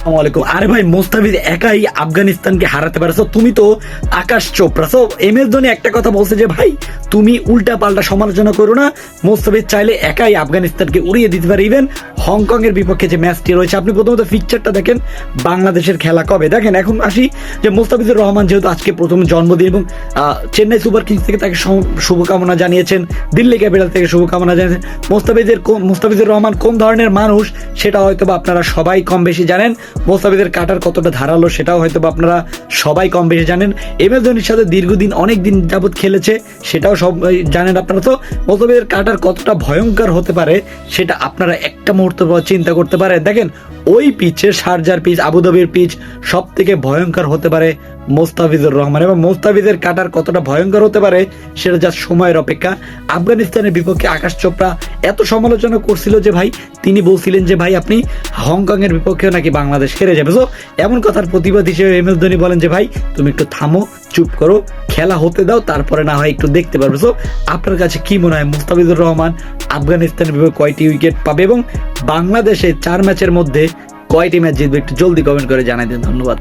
আসসালামু আরে ভাই, মোস্তাফিজ একাই আফগানিস্তানকে হারাতে পারছ তুমি তো Akash Chopra. So M S Dhoni একটা কথা বলছে যে, ভাই, তুমি উল্টা পাল্টা সমালোচনা করো না। মোস্তাফিজ চাইলে একাই আফগানিস্তানকে উড়িয়ে দিতে পারে। ইভেন হংকং এর বিপক্ষে যে ম্যাচটি রয়েছে, আপনি প্রথমত পিকচারটা দেখেন, বাংলাদেশের খেলা কবে? দেখেন, এখন আসি যে, মোস্তাফিজুর রহমান যেহেতু আজকে প্রথম জন্মদিন এবং চেন্নাই সুপার কিংস থেকে তাকে শুভকামনা জানিয়েছেন, দিল্লি ক্যাপিটাল থেকে শুভকামনা জানিয়েছেন। মোস্তাফিজের মোস্তাফিজুর রহমান কোন ধরনের মানুষ, সেটা হয়তো বা আপনারা সবাই কম বেশি জানেন। মোস্তাফিজের কাটার কতটা ধারালো সেটাও হয়তো আপনারা সবাই কম বেশি জানেন। এম এস ধোনির সাথে দীর্ঘদিন অনেক দিন যাবৎ খেলেছে, সেটাও সব জানেন আপনারা তো। মোস্তাফিজের কাটার কতটা ভয়ঙ্কর হতে পারে, সেটা আপনারা একটা মুহূর্ত চিন্তা করতে পারেন। দেখেন ওই পিচে শারজার পিচ, আবুধাবির পিচ সব থেকে ভয়ঙ্কর হতে পারে মোস্তাফিজুর রহমান। এবং মোস্তাফিজের কাটার কতটা ভয়ঙ্কর হতে পারে সেটা যা সময়ের অপেক্ষা। আফগানিস্তানের বিপক্ষে আকাশ চোপড়া এত সমালোচনা করছিল যে ভাই, তিনি বলছিলেন যে ভাই, আপনি হংকং এর বিপক্ষেও নাকি বাংলাদেশ হেরে যাবে। তো এমন কথার প্রতিবাদ হিসেবে এম এস ধোনি বলেন যে ভাই, তুমি একটু থামো, চুপ করো খেলা হতে দাও, তারপরে না হয় একটু দেখতে পারবে। সো আপনার কাছে কি মনে হয় মুস্তাফিজুর রহমান আফগানিস্তানের বিপক্ষে কয়টি উইকেট পাবে এবং বাংলাদেশে চার ম্যাচের মধ্যে কয়টি ম্যাচ জিতবে একটু জলদি কমেন্ট করে জানাই দিন, ধন্যবাদ।